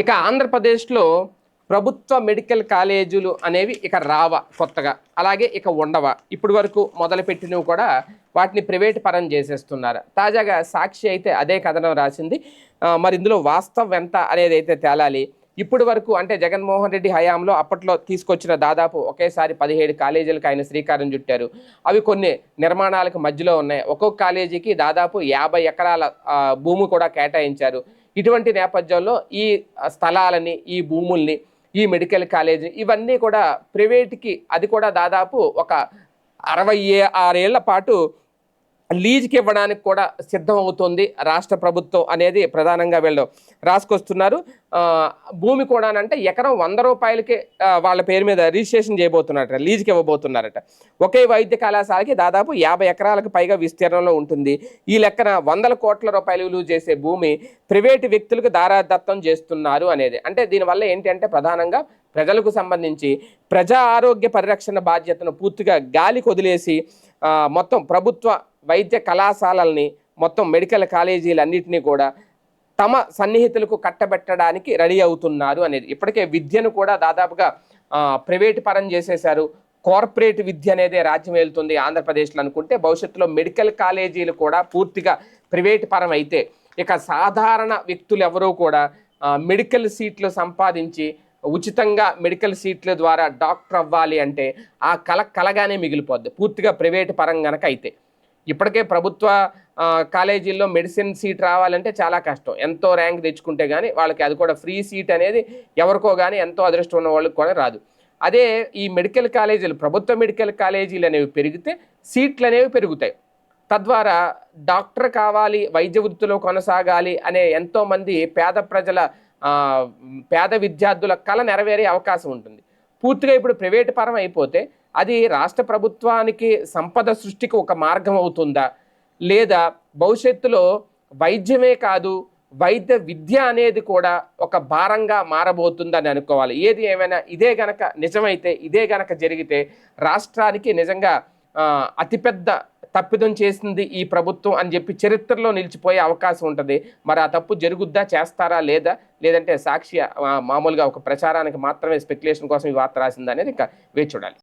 ఇక ఆంధ్రప్రదేశ్లో ప్రభుత్వ మెడికల్ కాలేజీలు అనేవి ఇక రావ కొత్తగా. అలాగే ఇక ఉండవ. ఇప్పటి వరకు మొదలుపెట్టినవి కూడా వాటిని ప్రైవేట్ పరం చేసేస్తున్నారు. తాజాగా సాక్షి అయితే అదే కథనం రాసింది. మరి ఇందులో వాస్తవం ఎంత అనేది అయితే తేలాలి. ఇప్పటి వరకు అంటే జగన్మోహన్ రెడ్డి హయాంలో అప్పట్లో తీసుకొచ్చిన దాదాపు ఒకేసారి పదిహేడు కాలేజీలకు ఆయన శ్రీకారం చుట్టారు. అవి కొన్ని నిర్మాణాలకు మధ్యలో ఉన్నాయి. ఒక్కొక్క కాలేజీకి దాదాపు యాభై ఎకరాల భూమి కూడా కేటాయించారు. ఇటువంటి నేపథ్యంలో ఈ స్థలాలని ఈ భూముల్ని ఈ మెడికల్ కాలేజీ ఇవన్నీ కూడా ప్రైవేట్కి అది కూడా దాదాపు ఒక అరవై ఆరేళ్ళ పాటు లీజ్కి ఇవ్వడానికి కూడా సిద్ధం అవుతుంది రాష్ట్ర ప్రభుత్వం అనేది ప్రధానంగా వీళ్ళు రాసుకొస్తున్నారు. భూమి కూడా అంటే ఎకరం వంద రూపాయలకే వాళ్ళ పేరు మీద రిజిస్ట్రేషన్ చేయబోతున్నారట లీజ్కి ఇవ్వబోతున్నారట ఒకే వైద్య కళాశాలకి దాదాపు యాభై ఎకరాలకు పైగా విస్తీర్ణంలో ఉంటుంది. ఈ లెక్కన వందల కోట్ల రూపాయలు విలువ చేసే భూమి ప్రైవేటు వ్యక్తులకు దారాదత్తం చేస్తున్నారు అనేది. అంటే దీనివల్ల ఏంటంటే ప్రధానంగా ప్రజలకు సంబంధించి ప్రజా ఆరోగ్య పరిరక్షణ బాధ్యతను పూర్తిగా గాలికి వదిలేసి మొత్తం ప్రభుత్వ వైద్య కళాశాలల్ని మొత్తం మెడికల్ కాలేజీలన్నింటినీ కూడా తమ సన్నిహితులకు కట్టబెట్టడానికి రెడీ అవుతున్నారు అనేది. ఇప్పటికే విద్యను కూడా దాదాపుగా ప్రైవేట్ పరం చేసేశారు. కార్పొరేట్ విద్య అనేది రాజ్యం వెళ్తుంది ఆంధ్రప్రదేశ్లో అనుకుంటే. భవిష్యత్తులో మెడికల్ కాలేజీలు కూడా పూర్తిగా ప్రైవేట్ పరం అయితే ఇక సాధారణ వ్యక్తులు ఎవరూ కూడా మెడికల్ సీట్లు సంపాదించి ఉచితంగా మెడికల్ సీట్ల ద్వారా డాక్టర్ అవ్వాలి అంటే ఆ కల కలగానే మిగిలిపోద్ది. పూర్తిగా ప్రైవేట్ పరం గనక అయితే. ఇప్పటికే ప్రభుత్వ కాలేజీల్లో మెడిసిన్ సీట్ రావాలంటే చాలా కష్టం. ఎంతో ర్యాంక్ తెచ్చుకుంటే కానీ వాళ్ళకి అది కూడా ఫ్రీ సీట్ అనేది ఎవరికో కానీ ఎంతో అదృష్టం ఉన్న వాళ్ళకి కూడా రాదు. అదే ఈ మెడికల్ కాలేజీలు ప్రభుత్వ మెడికల్ కాలేజీలు అనేవి పెరిగితే సీట్లు అనేవి పెరుగుతాయి. తద్వారా డాక్టర్ కావాలి వైద్య వృత్తిలో కొనసాగాలి అనే ఎంతోమంది పేద ప్రజల పేద విద్యార్థుల కళ నెరవేరే అవకాశం ఉంటుంది. పూర్తిగా ఇప్పుడు ప్రైవేట్ పరం అయిపోతే అది రాష్ట్ర ప్రభుత్వానికి సంపద సృష్టికి ఒక మార్గం అవుతుందా? లేదా భవిష్యత్తులో వైద్యమే కాదు వైద్య విద్య అనేది కూడా ఒక భారంగా మారబోతుందని అనుకోవాలి. ఏది ఏమైనా ఇదే గనక నిజమైతే ఇదే గనక జరిగితే రాష్ట్రానికి నిజంగా అతిపెద్ద తప్పిదం చేసింది ఈ ప్రభుత్వం అని చెప్పి చరిత్రలో నిలిచిపోయే అవకాశం ఉంటుంది. మరి ఆ తప్పు జరుగుద్దా చేస్తారా లేదా? లేదంటే సాక్షి మామూలుగా ఒక ప్రచారానికి మాత్రమే స్పెక్యులేషన్ కోసం ఈ వార్త రాసిందా అనేది ఇంకా వేచి చూడాలి.